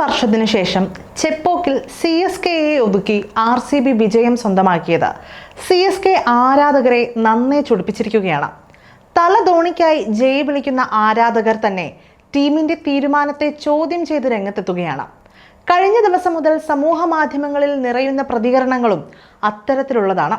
വർഷത്തിനു ശേഷം ചെപ്പോക്കിൽ C S കെയെ ഒതുക്കി ആർ സി ബി വിജയം സ്വന്തമാക്കിയത്. സി എസ് കെ ആരാധകരെ നന്നേ ചൊടിപ്പിച്ചിരിക്കുകയാണ്. തല ധോണിക്കായി ജയ് വിളിക്കുന്ന ആരാധകർ തന്നെ ടീമിന്റെ തീരുമാനത്തെ ചോദ്യം ചെയ്ത് രംഗത്തെത്തുകയാണ്. കഴിഞ്ഞ ദിവസം മുതൽ സമൂഹ മാധ്യമങ്ങളിൽ നിറയുന്ന പ്രതികരണങ്ങളും അത്തരത്തിലുള്ളതാണ്.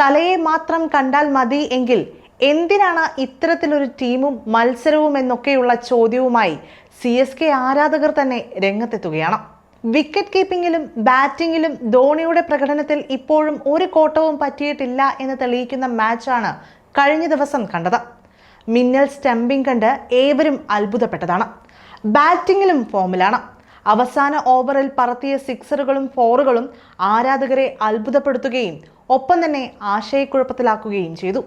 തലയെ മാത്രം കണ്ടാൽ മതി എങ്കിൽ എന്തിനാണ് ഇത്തരത്തിലൊരു ടീമും മത്സരവും എന്നൊക്കെയുള്ള ചോദ്യവുമായി സി എസ് കെ ആരാധകർ തന്നെ രംഗത്തെത്തുകയാണ്. വിക്കറ്റ് കീപ്പിംഗിലും ബാറ്റിംഗിലും ധോണിയുടെ പ്രകടനത്തിൽ ഇപ്പോഴും ഒരു കോട്ടവും പറ്റിയിട്ടില്ല എന്ന് തെളിയിക്കുന്ന മാച്ചാണ് കഴിഞ്ഞ ദിവസം കണ്ടത്. മിന്നൽ സ്റ്റംപിംഗ് കണ്ട് ഏവരും അത്ഭുതപ്പെട്ടതാണ്. ബാറ്റിംഗിലും ഫോമിലാണ്. അവസാന ഓവറിൽ പറത്തിയ സിക്സറുകളും ഫോറുകളും ആരാധകരെ അത്ഭുതപ്പെടുത്തുകയും ഒപ്പം തന്നെ ആശയക്കുഴപ്പത്തിലാക്കുകയും ചെയ്തു.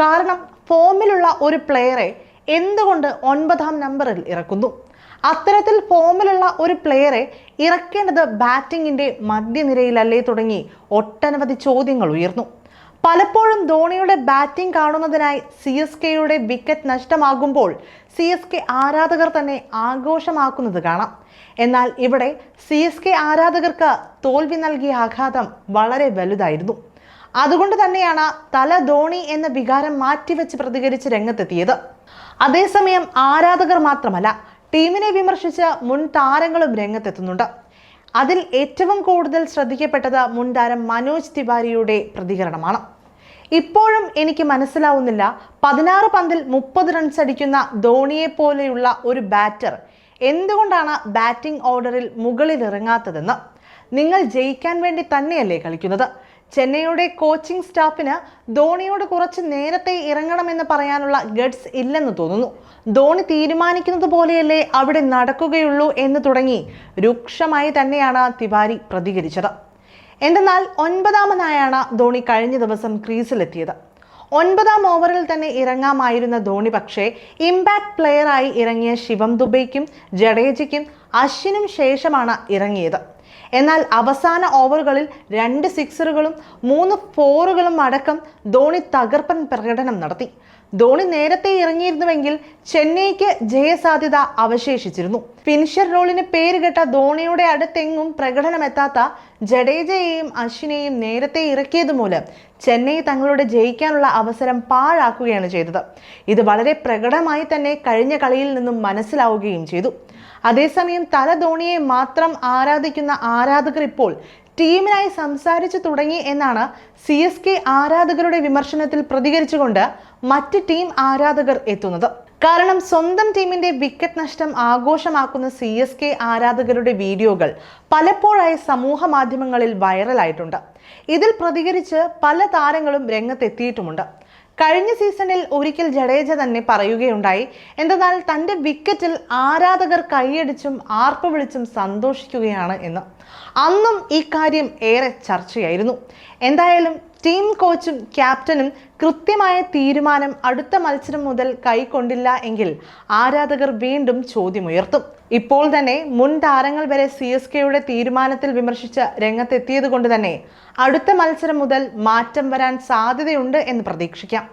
കാരണം ഫോമിലുള്ള ഒരു പ്ലെയറെ എന്തുകൊണ്ട് ഒൻപതാം നമ്പറിൽ ഇറക്കുന്നു? അത്തരത്തിൽ ഫോമിലുള്ള ഒരു പ്ലെയറെ ഇറക്കേണ്ടത് ബാറ്റിങ്ങിന്റെ മധ്യനിരയിലല്ലേ തുടങ്ങി ഒട്ടനവധി ചോദ്യങ്ങൾ ഉയർന്നു. പലപ്പോഴും ധോണിയുടെ ബാറ്റിംഗ് കാണുന്നതിനായി സി എസ് കെയുടെ വിക്കറ്റ് നഷ്ടമാകുമ്പോൾ സി എസ് കെ ആരാധകർ തന്നെ ആഘോഷമാക്കുന്നത് കാണാം. എന്നാൽ ഇവിടെ സി എസ് കെ ആരാധകർക്ക് തോൽവി നൽകിയ ആഘാതം വളരെ വലുതായിരുന്നു. അതുകൊണ്ട് തന്നെയാണ് തല ധോണി എന്ന വികാരം മാറ്റിവെച്ച് പ്രതികരിച്ച് രംഗത്തെത്തിയത്. അതേസമയം ആരാധകർ മാത്രമല്ല ടീമിനെ വിമർശിച്ച് മുൻ താരങ്ങളും രംഗത്തെത്തുന്നുണ്ട്. അതിൽ ഏറ്റവും കൂടുതൽ ശ്രദ്ധിക്കപ്പെട്ടത് മുൻ താരം മനോജ് തിവാരിയുടെ പ്രതികരണമാണ്. ഇപ്പോഴും എനിക്ക് മനസ്സിലാവുന്നില്ല പതിനാറ് പന്തിൽ മുപ്പത് റൺസ് അടിക്കുന്ന ധോണിയെ പോലെയുള്ള ഒരു ബാറ്റർ എന്തുകൊണ്ടാണ് ബാറ്റിംഗ് ഓർഡറിൽ മുകളിൽ ഇറങ്ങാത്തതെന്ന്? നിങ്ങൾ ജയിക്കാൻ വേണ്ടി തന്നെയല്ലേ കളിക്കുന്നത്? ചെന്നൈയുടെ കോച്ചിംഗ് സ്റ്റാഫിന് ധോണിയോട് കുറച്ച് നേരത്തെ ഇറങ്ങണമെന്ന് പറയാനുള്ള ഗഡ്സ് ഇല്ലെന്ന് തോന്നുന്നു. ധോണി തീരുമാനിക്കുന്നത് പോലെയല്ലേ അവിടെ നടക്കുകയുള്ളൂ എന്ന് തുടങ്ങി രൂക്ഷമായി തന്നെയാണ് തിവാരി പ്രതികരിച്ചത്. എന്തെന്നാൽ ഒൻപതാമനായാണ് ധോണി കഴിഞ്ഞ ദിവസം ക്രീസിലെത്തിയത്. ഒൻപതാം ഓവറിൽ തന്നെ ഇറങ്ങാമായിരുന്ന ധോണി പക്ഷേ ഇമ്പാക്ട് പ്ലെയറായി ഇറങ്ങിയ ശിവം ദുബൈക്കും ജഡേജയ്ക്കും അശ്വിനും ശേഷമാണ് ഇറങ്ങിയത്. എന്നാൽ അവസാന ഓവറുകളിൽ രണ്ട് സിക്സറുകളും മൂന്ന് ഫോറുകളും അടക്കം ധോണി തകർപ്പൻ പ്രകടനം നടത്തി. ധോണി നേരത്തെ ഇറങ്ങിയിരുന്നുവെങ്കിൽ ചെന്നൈക്ക് ജയസാധ്യത അവശേഷിച്ചിരുന്നു. ഫിനിഷർ റോളിന് പേരുകെട്ട ധോണിയുടെ അടുത്തെങ്ങും പ്രകടനമെത്താത്ത ജഡേജയെയും അശ്വിനെയും നേരത്തെ ഇറക്കിയത് മൂലം ചെന്നൈ തങ്ങളുടെ ജയിക്കാനുള്ള അവസരം പാഴാക്കുകയാണ് ചെയ്തത്. ഇത് വളരെ പ്രകടമായി തന്നെ കഴിഞ്ഞ കളിയിൽ നിന്നും മനസ്സിലാവുകയും ചെയ്തു. അതേസമയം തല ധോണിയെ മാത്രം ആരാധിക്കുന്ന ആരാധകർ ഇപ്പോൾ ടീമിനായി സംസാരിച്ചു തുടങ്ങി എന്നാണ് സി എസ് കെ ആരാധകരുടെ വിമർശനത്തിൽ പ്രതികരിച്ചുകൊണ്ട് മറ്റ് ടീം ആരാധകർ എത്തുന്നത്. കാരണം സ്വന്തം ടീമിന്റെ വിക്കറ്റ് നഷ്ടം ആഘോഷമാക്കുന്ന സി എസ് കെ ആരാധകരുടെ വീഡിയോകൾ പലപ്പോഴായി സമൂഹ മാധ്യമങ്ങളിൽ വൈറലായിട്ടുണ്ട്. ഇതിൽ പ്രതികരിച്ച് പല താരങ്ങളും രംഗത്തെത്തിയിട്ടുമുണ്ട്. കഴിഞ്ഞ സീസണിൽ ഒരിക്കൽ ജഡേജ തന്നെ പറയുകയുണ്ടായി. എന്തെന്നാൽ തന്റെ വിക്കറ്റിൽ ആരാധകർ കൈയടിച്ചും ആർപ്പ് വിളിച്ചും സന്തോഷിക്കുകയാണ് എന്ന്. അന്നും ഈ കാര്യം ഏറെ ചർച്ചയായിരുന്നു. എന്തായാലും ടീം കോച്ചും ക്യാപ്റ്റനും കൃത്യമായ തീരുമാനം അടുത്ത മത്സരം മുതൽ കൈക്കൊണ്ടില്ല എങ്കിൽ ആരാധകർ വീണ്ടും ചോദ്യമുയർത്തും. ഇപ്പോൾ തന്നെ മുൻ താരങ്ങൾ വരെ സി എസ് കെയുടെ തീരുമാനത്തിൽ വിമർശിച്ച് രംഗത്തെത്തിയത് കൊണ്ട് തന്നെ അടുത്ത മത്സരം മുതൽ മാറ്റം വരാൻ സാധ്യതയുണ്ട് എന്ന് പ്രതീക്ഷിക്കാം.